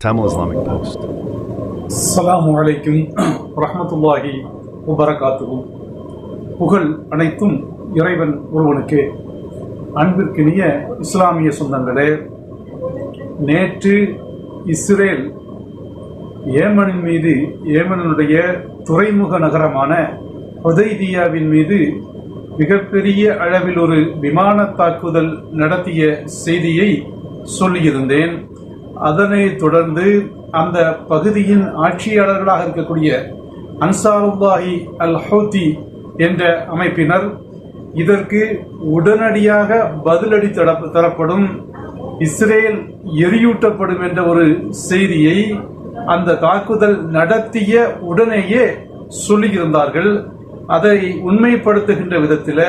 Tamil Islamic Post. அஸ்ஸலாமு அலைக்கும் ரஹ்மத்துல்லாஹி வபரகாத்துஹு புகழ் அனைத்தும் இறைவன் ஒருவனுக்கு. அன்பிற்கினிய இஸ்லாமிய சொந்தங்களே நேற்று இஸ்ரேல் ஏமனின் மீது ஏமனுடைய துறைமுக நகரமான ஹொதைதியாவின் மீது மிகப்பெரிய அளவில் ஒரு விமான தாக்குதல் நடத்திய செய்தியை சொல்லியிருந்தேன். அதனைத் தொடர்ந்து அந்த பகுதியின் ஆட்சியாளர்களாக இருக்கக்கூடிய அன்சாருல்லாஹி அல் ஹவுதி என்ற அமைப்பினர் இதற்கு உடனடியாக பதிலடி தரப்படும் இஸ்ரேல் எரியூட்டப்படும் என்ற ஒரு செய்தியை அந்த தாக்குதல் நடத்திய உடனேயே சொல்லியிருந்தார்கள். அதை உண்மைப்படுத்துகின்ற விதத்தில்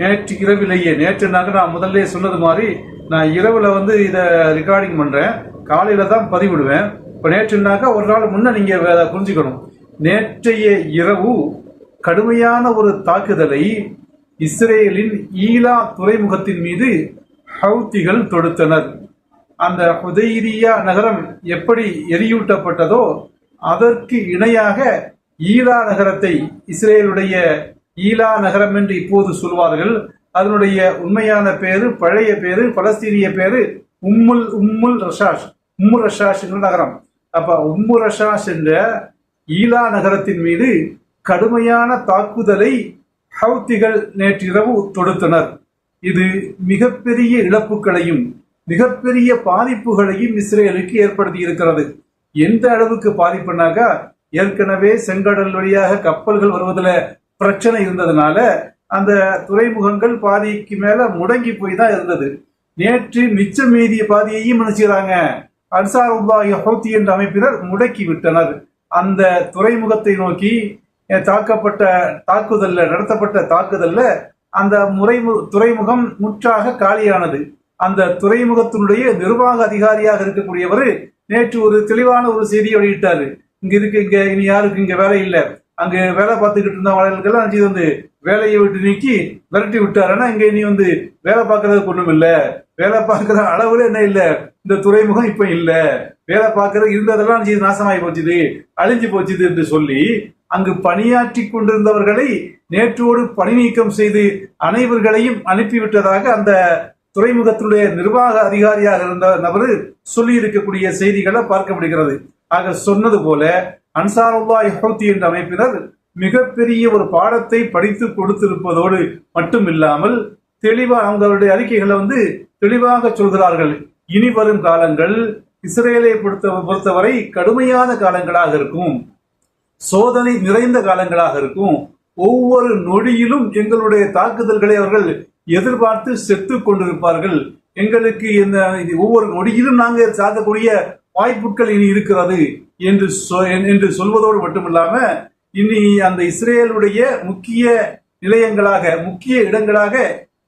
நேற்று இரவிலேயே நேற்று நாங்கள் நான் முதல்ல சொன்னது மாதிரி நான் இரவில் வந்து இதை ரெக்கார்டிங் பண்ணுறேன் காலையில் தான் பதிவிடுவேன். இப்போ நேற்றுனாக்கா ஒரு நாள் முன்னே நீங்கள் அதை புரிஞ்சுக்கணும். நேற்றைய இரவு கடுமையான ஒரு தாக்குதலை இஸ்ரேலின் ஈலா துறைமுகத்தின் மீது ஹவுத்திகள் தொடுத்தனர். அந்த ஹுதைரியா நகரம் எப்படி எரியூட்டப்பட்டதோ அதற்கு இணையாக ஈலா நகரத்தை இஸ்ரேலுடைய ஈலா நகரம் என்று இப்போது சொல்வார்கள். அதனுடைய உண்மையான பேரு பழைய பேரு பலஸ்தீனிய பேரு உம்முல் உம்முல் ரஷாஷ். உம்மு ரஷாஷ் என்ற நகரம். அப்ப உம்மு ரஷாஷ் என்ற ஈலா நகரத்தின் மீது கடுமையான தாக்குதலை ஹவுத்திகள் நேற்றிரவு தொடுத்தனர். இது மிகப்பெரிய இழப்புகளையும் மிகப்பெரிய பாதிப்புகளையும் இஸ்ரேலுக்கு ஏற்படுத்தி இருக்கிறது எந்த அளவுக்கு பாதிப்புனாக்கா ஏற்கனவே செங்கடல் வழியாக கப்பல்கள் வருவதில் பிரச்சனை இருந்ததுனால அந்த துறைமுகங்கள் பாதிக்கு மேல முடங்கி போய் தான் இருந்தது. நேற்று மிச்சம் மீதிய பாதியையும் நினைச்சுக்கிறாங்க அன்சாருல்லாஹி ஹவுத்தி என்ற அமைப்பினர் முடக்கி விட்டனர். அந்த துறைமுகத்தை நோக்கி தாக்கப்பட்ட தாக்குதல்ல நடத்தப்பட்ட தாக்குதல்ல அந்த முறைமு துறைமுகம் முற்றாக காலியானது. அந்த துறைமுகத்தினுடைய நிர்வாக அதிகாரியாக இருக்கக்கூடியவர் நேற்று ஒரு தெளிவான ஒரு செய்தியை வெளியிட்டாரு. இங்க இருக்கு இங்க இனி யாருக்கு இங்க வேலை இல்லை. அங்க வேலை பார்த்துக்கிட்டு இருந்த இருந்தவங்களுக்கெல்லாம் இது வந்து வேலையை விட்டு நீக்கி விரட்டி விட்டாருன்னா இங்க இனி வந்து வேலை பார்க்கறதுக்கு ஒண்ணும் இல்ல. வேலை பார்க்கற அளவுல என்ன இல்ல? இந்த துறைமுகம் இப்ப இல்ல. வேலை பார்க்கறது இருந்ததெல்லாம் இது நாசமாகி போச்சுது அழிஞ்சு போச்சுது என்று சொல்லி அங்கு பணியாற்றி கொண்டிருந்தவர்களை நேற்றோடு பணி நீக்கம் செய்து அனைவர்களையும் அனுப்பிவிட்டதாக அந்த துறைமுகத்தினுடைய நிர்வாக அதிகாரியாக இருந்த நபர் சொல்லி இருக்கக்கூடிய செய்திகளை பார்க்க முடிகிறது. ஆக சொன்னது போல அன்சாருல்லா எஹூத்தி என்ற அமைப்பினர் மிகப்பெரிய ஒரு பாடத்தை படித்து கொடுத்திருப்பதோடு மட்டும் இல்லாமல் தெளிவாக அவங்களுடைய அறிக்கைகளை வந்து தெளிவாக சொல்கிறார்கள். இனி வரும் காலங்கள் இஸ்ரேலை பொறுத்த பொறுத்தவரை கடுமையான காலங்களாக இருக்கும். சோதனை நிறைந்த காலங்களாக இருக்கும். ஒவ்வொரு நொடியிலும் எங்களுடைய தாக்குதல்களை அவர்கள் எதிர்பார்த்து செத்து கொண்டிருப்பார்கள். எங்களுக்கு இந்த இது ஒவ்வொரு நொடியிலும் நாங்கள் சாதக்கூடிய வாய்ப்புகள் இனி இருக்கிறது என்று சொ- என்று சொல்வதோடு மட்டுமில்லாம இனி அந்த இஸ்ரேலுடைய முக்கிய நிலையங்களாக முக்கிய இடங்களாக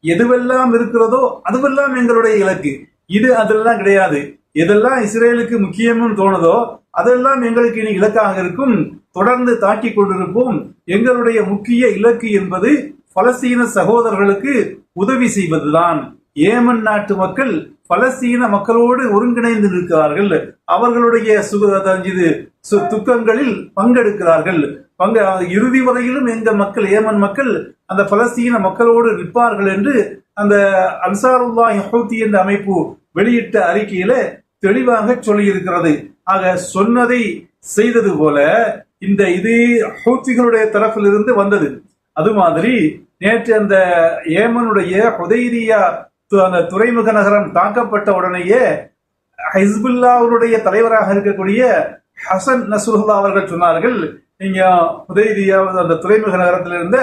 எதுவெல்லாம் இருக்கிறதோ அதுவெல்லாம் எங்களுடைய இலக்கு. இது அதெல்லாம் கிடையாது. எதெல்லாம் இஸ்ரேலுக்கு முக்கியம்னு தோணுதோ அதெல்லாம் எங்களுக்கு இனி இலக்காக இருக்கும். தொடர்ந்து தாக்கிக் கொண்டிருப்போம். எங்களுடைய முக்கிய இலக்கு என்பது பலஸ்தீன சகோதரர்களுக்கு உதவி செய்வதுதான். ஏமன் நாட்டு மக்கள் பலஸ்தீன மக்களோடு ஒருங்கிணைந்து நிற்கிறார்கள். அவர்களுடைய சுக இது சு- துக்கங்களில் பங்கெடுக்கிறார்கள். பங்கு இறுதி வரையிலும் எங்க மக்கள் ஏமன் மக்கள் அந்த பலஸ்தீன மக்களோடு நிற்பார்கள் என்று அந்த அன்சாருல்லா ஹவுத்தி என்ற அமைப்பு வெளியிட்ட அறிக்கையில தெளிவாக சொல்லியிருக்கிறது. ஆக சொன்னதை செய்தது போல இந்த இது ஹவுத்திகளுடைய தரப்பிலிருந்து வந்தது. அது மாதிரி நேற்று அந்த ஏமனுடைய ஹுதைரியா அந்த துறைமுக நகரம் தாக்கப்பட்ட உடனேயே ஹிஸ்புல்லாவுடைய தலைவராக இருக்கக்கூடிய ஹசன் நசுல்லா அவர்கள் சொன்னார்கள் நீங்க ஹுதைரியா அந்த துறைமுக நகரத்தில் இருந்த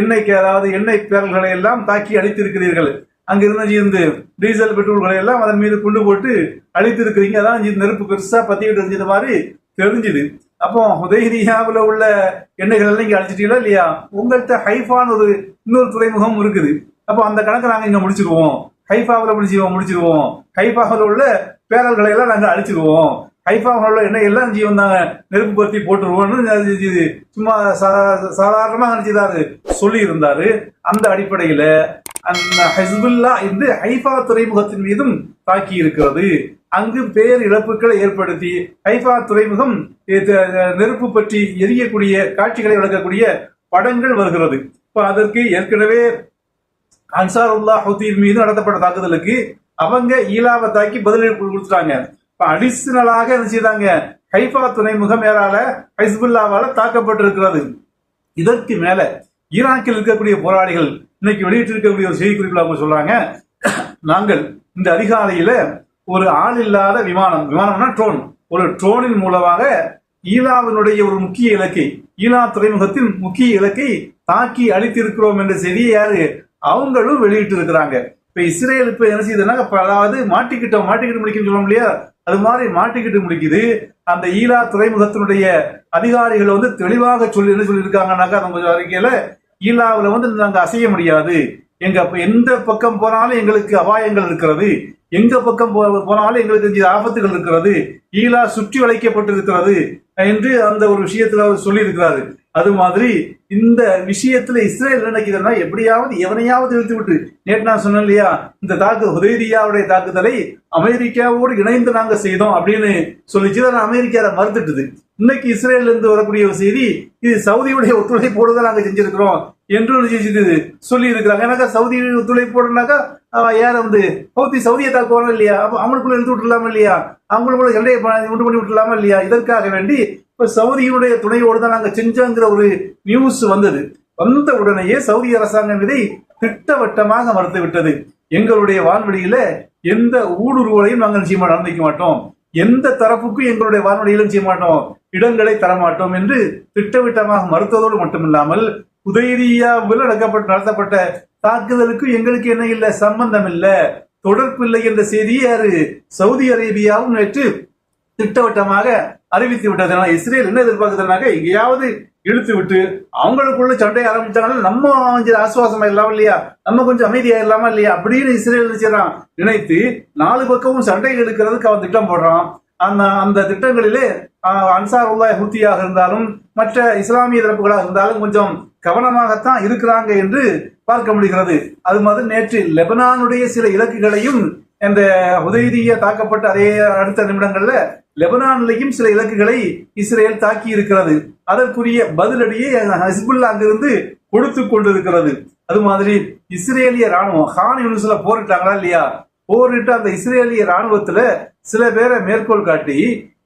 எண்ணெய்க்கு அதாவது எண்ணெய் பேரல்களை எல்லாம் தாக்கி அழித்திருக்கிறீர்கள். அங்கிருந்து இருந்து டீசல் பெட்ரோல்களை எல்லாம் அதன் மீது கொண்டு போட்டு அழித்திருக்கிறீங்க. அதான் இந்த நெருப்பு பெருசா பத்திக்கிட்டு இருந்தது மாதிரி தெரிஞ்சுது. அப்போ ஹுதைரியாவில் உள்ள எண்ணெய்கள் எல்லாம் இங்க அழிச்சிட்டீங்களா இல்லையா? உங்கள்கிட்ட ஹைஃபான் ஒரு இன்னொரு துறைமுகம் இருக்குது. அப்போ அந்த கணக்கை நாங்கள் இங்கே முடிச்சிருவோம். ஹைஃபாவில் முடிச்சிருவோம் முடிச்சிருவோம். ஹைஃபாவில் உள்ள பேரல்களை எல்லாம் நாங்கள் அழிச்சிருவோம். ஹைஃபாவில் உள்ள என்ன எல்லாம் ஜீவன் நாங்கள் நெருப்பு பருத்தி போட்டுருவோம்னு சும்மா சாதாரணமாக நினச்சிதாரு. சொல்லி இருந்தாரு அந்த அடிப்படையில் அந்த ஹிஸ்புல்லா இருந்து ஹைஃபா துறைமுகத்தின் மீதும் தாக்கி இருக்கிறது. அங்கு பேர் இழப்புகளை ஏற்படுத்தி ஹைஃபா துறைமுகம் நெருப்பு பற்றி எரியக்கூடிய காட்சிகளை விளக்கக்கூடிய படங்கள் வருகிறது. இப்போ அதற்கு ஏற்கனவே அன்சாருல்லா ஹுதீர் மீது நடத்தப்பட்ட தாக்குதலுக்கு அவங்க ஈலாவை தாக்கி பதிலடி கொடுத்துட்டாங்க. இப்ப அடிஷனலாக என்ன செய்தாங்க? ஹைஃபா துறைமுகம் மேலால ஹைஸ்புல்லாவால தாக்கப்பட்டிருக்கிறது. இதற்கு மேல ஈராக்கில் இருக்கக்கூடிய போராளிகள் இன்னைக்கு வெளியிட்டு இருக்கக்கூடிய ஒரு செய்திக்குறிப்பில் அவங்க சொல்றாங்க. நாங்கள் இந்த அதிகாலையில ஒரு ஆள் இல்லாத விமானம் விமானம்னா ட்ரோன் ஒரு ட்ரோனின் மூலமாக ஈலாவினுடைய ஒரு முக்கிய இலக்கை ஈலா துறைமுகத்தின் முக்கிய இலக்கை தாக்கி அழித்திருக்கிறோம் என்ற செய்தியை யாரு அவங்களும் வெளியிட்டு இருக்கிறாங்க இப்ப இஸ்ரேல் இப்ப என்ன செய்யுதுன்னா அதாவது மாட்டிக்கிட்டோம் மாட்டிக்கிட்டு முடிக்குன்னு சொல்ல இல்லையா? அது மாதிரி மாட்டிக்கிட்டு முடிக்குது. அந்த ஈலா துறைமுகத்தினுடைய அதிகாரிகள் வந்து தெளிவாக சொல்லி என்ன சொல்லியிருக்காங்கன்னாக்கா நம்ம அறிக்கையில ஈலாவில் வந்து நாங்க அசைய முடியாது. எங்க எந்த பக்கம் போனாலும் எங்களுக்கு அபாயங்கள் இருக்கிறது. எங்க பக்கம் போனாலும் எங்களுக்கு ஆபத்துகள் இருக்கிறது. ஈலா சுற்றி வளைக்கப்பட்டிருக்கிறது என்று அந்த ஒரு விஷயத்துல அவர் சொல்லி இருக்கிறாரு அது மாதிரி இந்த விஷயத்துல இஸ்ரேல் நினைக்கிறதுனா எப்படியாவது எவனையாவது இழுத்து விட்டு நேற்று நான் சொன்னேன் இல்லையா இந்த தாக்கு ஹுதைரியாவுடைய தாக்குதலை அமெரிக்காவோடு இணைந்து நாங்க செய்தோம் அப்படின்னு சொல்லிச்சு அதை அமெரிக்கா மறுத்துட்டுது. இன்னைக்கு இஸ்ரேல் இருந்து வரக்கூடிய ஒரு செய்தி இது சவுதியுடைய ஒத்துழைப்போடு தான் நாங்க செஞ்சிருக்கிறோம் என்று சொல்லி இருக்கிறாங்க. ஏன்னாக்கா சவுதி ஒத்துழைப்போடுனாக்கா அவன் யார் வந்து பௌத்தி சவுதியை தாக்குவாங்க இல்லையா? அவங்களுக்குள்ள இழுத்து விட்டுலாமா இல்லையா? அவங்களுக்குள்ள எல்லையை உண்டு பண்ணி விட்டுலாமா இல்லையா? இதற்காக வேண்டி இப்ப சவுதியினுடைய துணையோடு தான் நாங்க செஞ்சோங்கிற ஒரு நியூஸ் வந்தது. வந்த உடனேயே சவுதி அரசாங்கம் இதை திட்டவட்டமாக மறுத்து விட்டது எங்களுடைய வான்வெளியில எந்த ஊடுருவலையும் நாங்கள் செய்ய நடந்திக்க மாட்டோம். எந்த தரப்புக்கும் எங்களுடைய வான்வெளியிலும் செய்ய மாட்டோம். இடங்களை தரமாட்டோம் என்று திட்டவட்டமாக மறுத்ததோடு மட்டுமில்லாமல் உதயரியாவில் நடக்கப்பட்ட நடத்தப்பட்ட தாக்குதலுக்கு எங்களுக்கு என்ன இல்லை சம்பந்தம் இல்லை. தொடர்பு இல்லை என்ற செய்தியை யாரு? சவுதி அரேபியாவும் நேற்று திட்டவட்டமாக அறிவித்து விட்டதுனால இஸ்ரேல் என்ன எதிர்பார்க்குதுனாக்க எங்கேயாவது இழுத்து விட்டு அவங்களுக்குள்ள சண்டையை ஆரம்பிச்சாங்கன்னா நம்ம கொஞ்சம் ஆசுவாசமா இல்லாம இல்லையா? நம்ம கொஞ்சம் அமைதியா இல்லாம இல்லையா? அப்படின்னு இஸ்ரேல் நினைச்சான் நினைத்து நாலு பக்கமும் சண்டை எடுக்கிறதுக்கு அவன் திட்டம் போடுறான். அந்த அந்த திட்டங்களிலே அன்சார் உல்லாய் ஹூத்தியாக இருந்தாலும் மற்ற இஸ்லாமிய தரப்புகளாக இருந்தாலும் கொஞ்சம் கவனமாகத்தான் இருக்கிறாங்க என்று பார்க்க முடிகிறது. அது மாதிரி நேற்று லெபனானுடைய சில இலக்குகளையும் இந்த உதவிய தாக்கப்பட்ட அதே அடுத்த நிமிடங்கள்ல லெபனான்லையும் சில இலக்குகளை இஸ்ரேல் தாக்கி இருக்கிறது அதற்குரிய பதிலடியை ஹிஸ்புல்லா அங்கிருந்து கொடுத்து கொண்டிருக்கிறது. அது மாதிரி இஸ்ரேலிய ராணுவம் ஹான் யூனிஸ்ல போரிட்டாங்களா இல்லையா? போரிட்டு அந்த இஸ்ரேலிய ராணுவத்துல சில பேரை மேற்கோள் காட்டி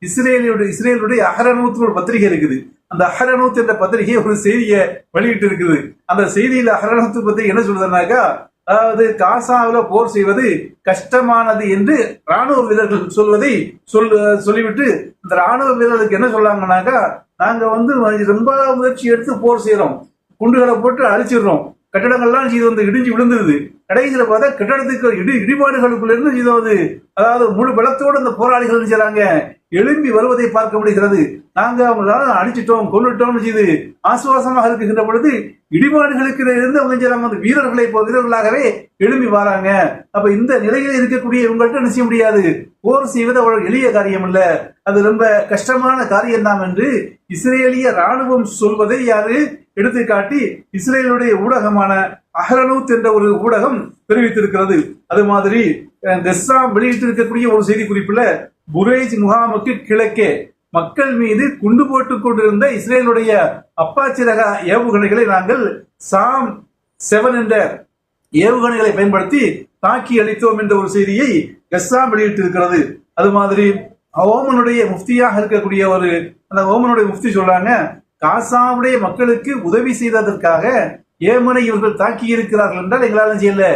இஸ்ரேலியுடைய இஸ்ரேலுடைய அஹரனூத் ஒரு பத்திரிகை இருக்குது. அந்த அஹரனூத் என்ற பத்திரிகை ஒரு செய்தியை வெளியிட்டு இருக்குது அந்த செய்தியில அஹரனூத் பத்திரிகை என்ன சொல்றதுனாக்கா அதாவது காசாவில் போர் செய்வது கஷ்டமானது என்று ராணுவ வீரர்கள் சொல்வதை சொல் சொல்லிவிட்டு இந்த ராணுவ வீரர்களுக்கு என்ன சொல்லாங்கனாக்கா நாங்க வந்து ரொம்ப முயற்சி எடுத்து போர் செய்யறோம் குண்டுகளை போட்டு அழிச்சிடுறோம். கட்டடங்கள்லாம் இது வந்து இடிஞ்சு விழுந்துருது. கடைசியில் பார்த்தா கட்டடத்துக்கு இடி இடிபாடுகளுக்குள்ள இருந்து இது வந்து அதாவது முழு பலத்தோடு அந்த போராளிகள் என்ன எழும்பி வருவதை பார்க்க முடிகிறது. நாங்க அவங்களால அடிச்சிட்டோம் கொண்டுட்டோம் செய்து ஆசுவாசமாக இருக்குகின்ற பொழுது இடிபாடுகளுக்கு இருந்து அவங்க செய்றாங்க அந்த வீரர்களை இப்போ வீரர்களாகவே எழும்பி வராங்க. அப்ப இந்த நிலையில இருக்கக்கூடிய இவங்கள்ட்ட என்ன செய்ய முடியாது? போர் செய்வது அவ்வளவு எளிய காரியம் இல்ல அது ரொம்ப கஷ்டமான காரியம் தான் என்று இஸ்ரேலிய ராணுவம் சொல்வதை யாரு எடுத்துக்காட்டி இஸ்ரேலுடைய ஊடகமான அஹரனூத் என்ற ஒரு ஊடகம் தெரிவித்திருக்கிறது. அது மாதிரி அஹ், வெளியிட்டிருக்கக்கூடிய ஒரு செய்தி குறிப்புல புரேஜ் முகாமுக்கு கிழக்கே மக்கள் மீது குண்டு போட்டுக் கொண்டிருந்த இஸ்ரேலுடைய அப்பாச்சி ரக ஏவுகணைகளை நாங்கள் சாம் செவன் என்ற ஏவுகணைகளை பயன்படுத்தி தாக்கி அளித்தோம் என்ற ஒரு செய்தியை கஸ்ஸாம் வெளியிட்டிருக்கிறது. அது மாதிரி ஓமனுடைய முஃப்தியாக இருக்கக்கூடிய ஒரு அந்த ஓமனுடைய முஃப்தி சொல்றாங்க காசாவுடைய மக்களுக்கு உதவி செய்ததற்காக ஏமனை இவர்கள் தாக்கி இருக்கிறார்கள் என்றால் எங்களால செய்யல.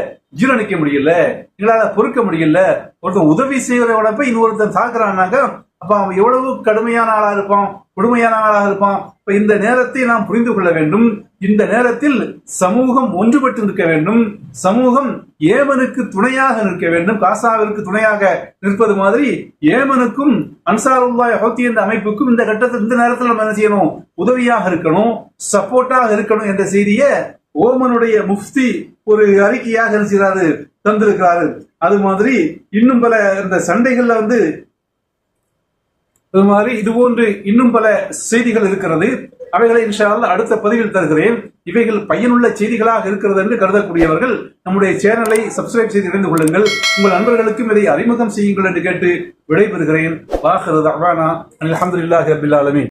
ஜீரணிக்க முடியல எங்களால பொறுக்க முடியல. ஒருத்தன் உதவி செய்யறவனை போய் இன்னொருத்தன் தாக்குறான்னாக்க அப்ப அவன் எவ்வளவு கடுமையான ஆளா இருப்பான் கொடுமையான ஆளா இருப்பான். இப்ப இந்த நேரத்தை நாம் புரிந்து கொள்ள வேண்டும். இந்த நேரத்தில் சமூகம் ஒன்றுபட்டு நிற்க வேண்டும். சமூகம் ஏமனுக்கு துணையாக நிற்க வேண்டும். காசாவிற்கு துணையாக நிற்பது மாதிரி ஏமனுக்கும் அன்சாருல்லாய் ஹவுத்தி என்ற அமைப்புக்கும் இந்த கட்டத்தில் இந்த நேரத்தில் நம்ம என்ன செய்யணும்? உதவியாக இருக்கணும் சப்போர்ட்டாக இருக்கணும் என்ற செய்தியை ஓமனுடைய முஃப்தி ஒரு அறிக்கையாக என்ன தந்திருக்கிறாரு. அது மாதிரி இன்னும் பல இந்த சண்டைகள்ல வந்து இது மாதிரி இது போன்று இன்னும் பல செய்திகள் இருக்கிறது. அவைகளை இன்ஷா அடுத்த பதிவில் தருகிறேன். இவைகள் பயனுள்ள செய்திகளாக இருக்கிறது என்று கருதக்கூடியவர்கள் நம்முடைய சேனலை சப்ஸ்கிரைப் செய்து இணைந்து கொள்ளுங்கள். உங்கள் நண்பர்களுக்கும் இதை அறிமுகம் செய்யுங்கள் என்று கேட்டு விடைபெறுகிறேன். வாஹரு தஅவானா அலமதுல்லாஹி ரப்பில் ஆலமீன்.